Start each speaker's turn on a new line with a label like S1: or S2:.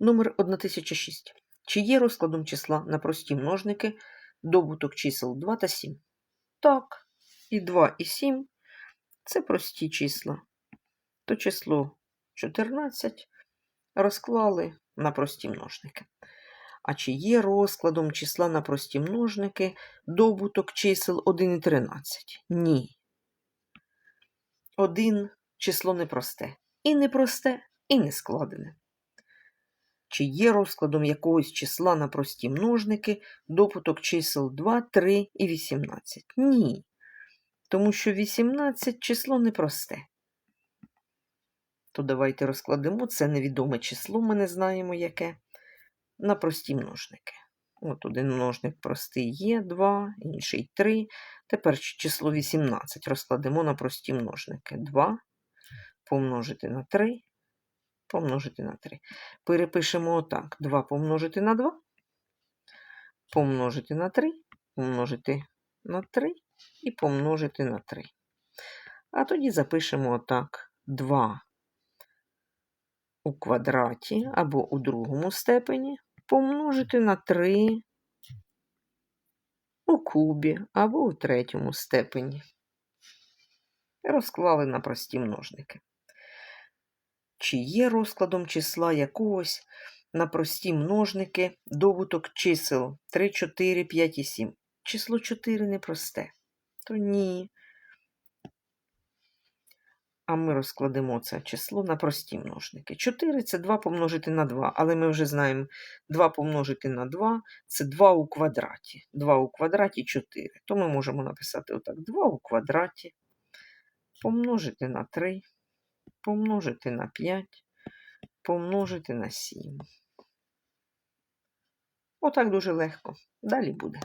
S1: Номер 1006. Чи є розкладом числа на прості множники добуток чисел 2 та 7? Так, і 2, і 7 це прості числа. То число 14 розклали на прості множники. А чи є розкладом числа на прості множники добуток чисел 1 і 13? Ні. 1 число непросте. І непросте, і не складене. Чи є розкладом якогось числа на прості множники добуток чисел 2, 3 і 18? Ні. Тому що 18 число непросте. То давайте розкладемо це невідоме число, ми не знаємо яке, на прості множники. От один множник простий є 2, інший 3. Тепер число 18 розкладемо на прості множники. 2 помножити на 3, помножити на 3. Перепишемо отак. 2 помножити на 2, помножити на 3, помножити на 3 і помножити на 3. А тоді запишемо отак 2 у квадраті або у другому степені помножити на 3 у кубі або у третьому степені. Розклали на прості множники. Чи є розкладом числа якогось на прості множники добуток чисел 3, 4, 5 і 7? Число 4 непросте. То ні. А ми розкладемо це число на прості множники. 4 це 2 помножити на 2, але ми вже знаємо 2 помножити на 2 це 2 у квадраті. 2 у квадраті 4. То ми можемо написати отак: 2 у квадраті помножити на 3, помножити на 5, помножити на 7. Отак дуже легко. Далі буде.